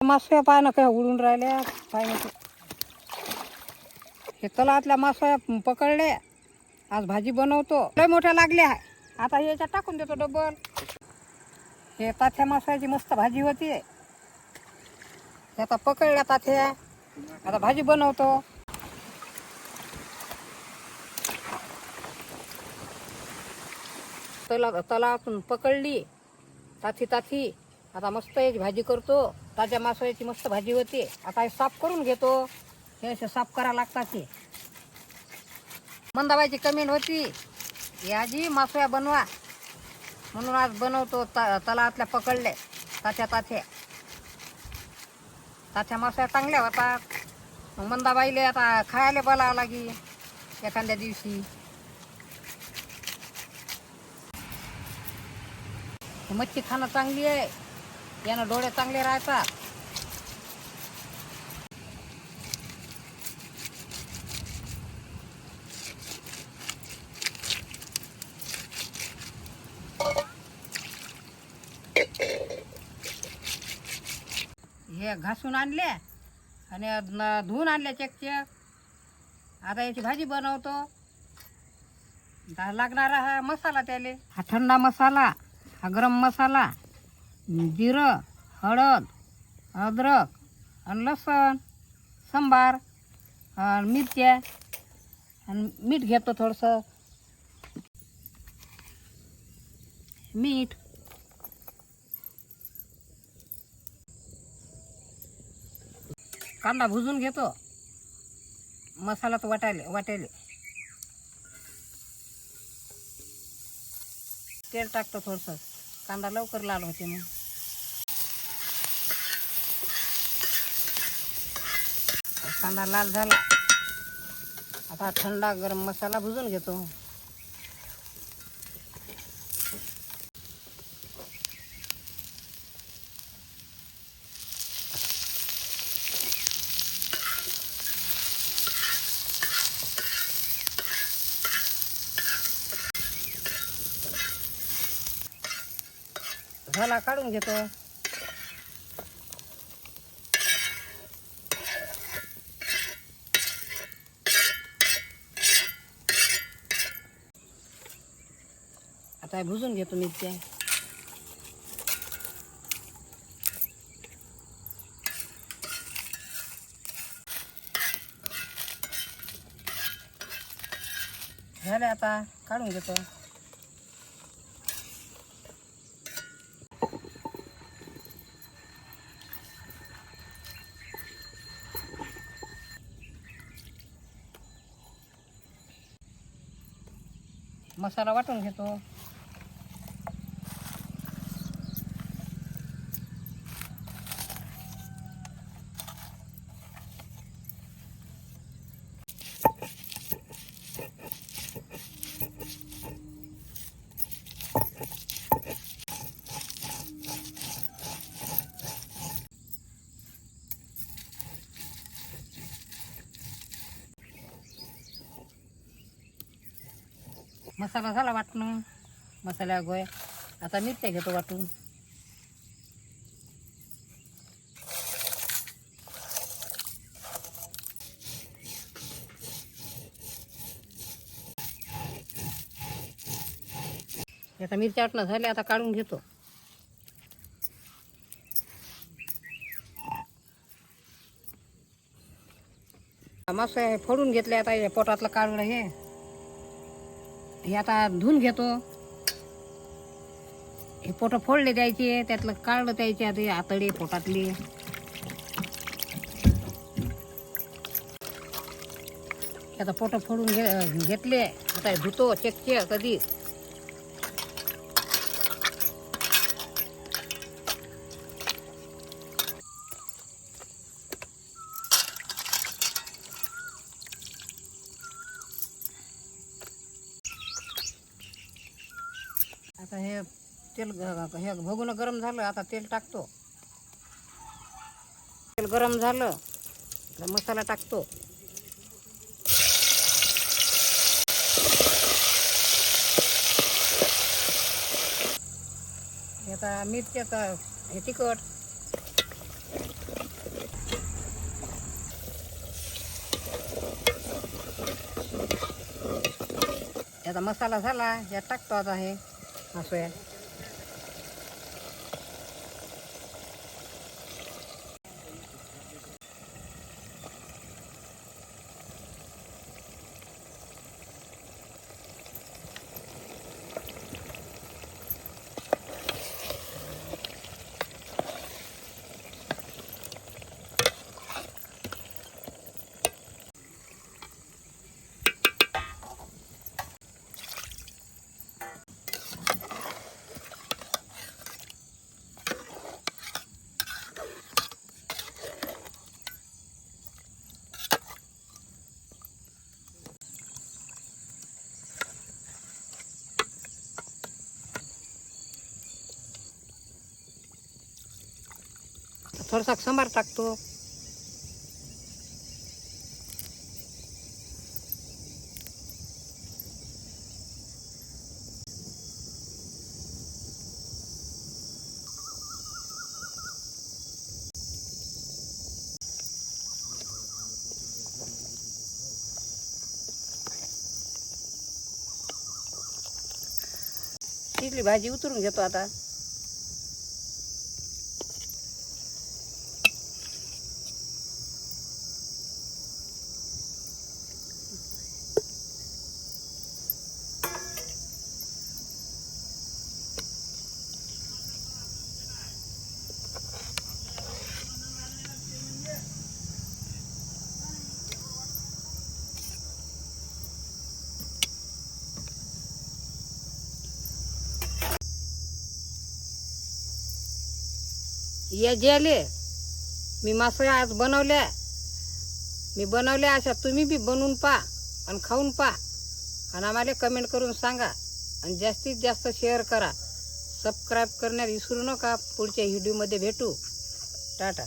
मासया पाय काय उडून राहिल्या. पाय हे तलावातल्या मासोया पकडले आज भाजी बनवतो. लय मोठ्या लागल्या. आता याच्यात टाकून देतो डबल. हे ताथ्या मासोयाची मस्त भाजी होती. आता पकडल्या ताथ्या आता भाजी बनवतो. तला तलावातून पकडली. ताथी ताथी. आता मस्त याची भाजी करतो. ताज्या मासळ्याची मस्त भाजी होती. आता हे साफ करून घेतो. हे असे साफ करावं लागतात ते मंदाबाईची कमेंट होती याजी आजी मासळ्या बनवा. म्हणून आज बनवतो ता तलावातल्या पकडले ताथ्या ताथ्या ताथ्या मासळ्या चांगल्या होतात. मंदाबाईले आता खायला बोलावं लागी एखाद्या दिवशी. ही मच्छी खाणं चांगली आहे. यानं डोळे चांगले राहतात. हे घासून आणले आणि धुवून आणले चेकचेक आता याची भाजी बनवतो. लागणारा हा मसाला त्याले. हा थंडा मसाला. हा गरम मसाला जिरं हळद अद्रक आणि लसण सांबार आणि मिरच्या आणि मीठ घेतो थोडंसं. मीठ. कांदा भुजून घेतो. मसाला तर वाटायले वाटायले. तेल टाकतो थोडंसं. कांदा लवकर लाल होते मग. कांदा लाल झाला. आता थंडा गरम मसाला भुजून घेतो. झाला काढून घेतो. आता भुजून घेतो मिरच्या. झाले आता काढून घेतो. मसाला वाटून घेतो. मसाला झाला वाटणं. मसाल्या गोय. आता मिरच्या घेतो वाटून. आता मिरच्या वाटणं झाले आता काढून घेतो. मस्त हे फोडून घेतले आता पोटातलं काढलं हे. हे आता धुवून घेतो. हे पोटं फोडले द्यायचे त्यातलं काढलं द्यायचे आता हे आतडे पोटातले. आता पोटं फोडून घे घेतले. आता धुतो चेक कधी आता हे तेल हे भगून गरम झालं आता तेल टाकतो. तेल गरम झालं तर मसाला टाकतो. आता मिरच्याचा हे तिखट. याचा मसाला झाला यात टाकतो आता हे असं थोडासा सांबार टाकतो. तिथली भाजी उतरून घेतो आता. या जेले मी मासळ्या आज बनवल्या. मी बनवल्या अशा तुम्ही बी बनवून पा आणि खाऊन पा आणि आम्हाला कमेंट करून सांगा. आणि जास्तीत जास्त शेअर करा. सबस्क्राईब करण्यात विसरू नका. पुढच्या व्हिडिओमध्ये भेटू. टाटा.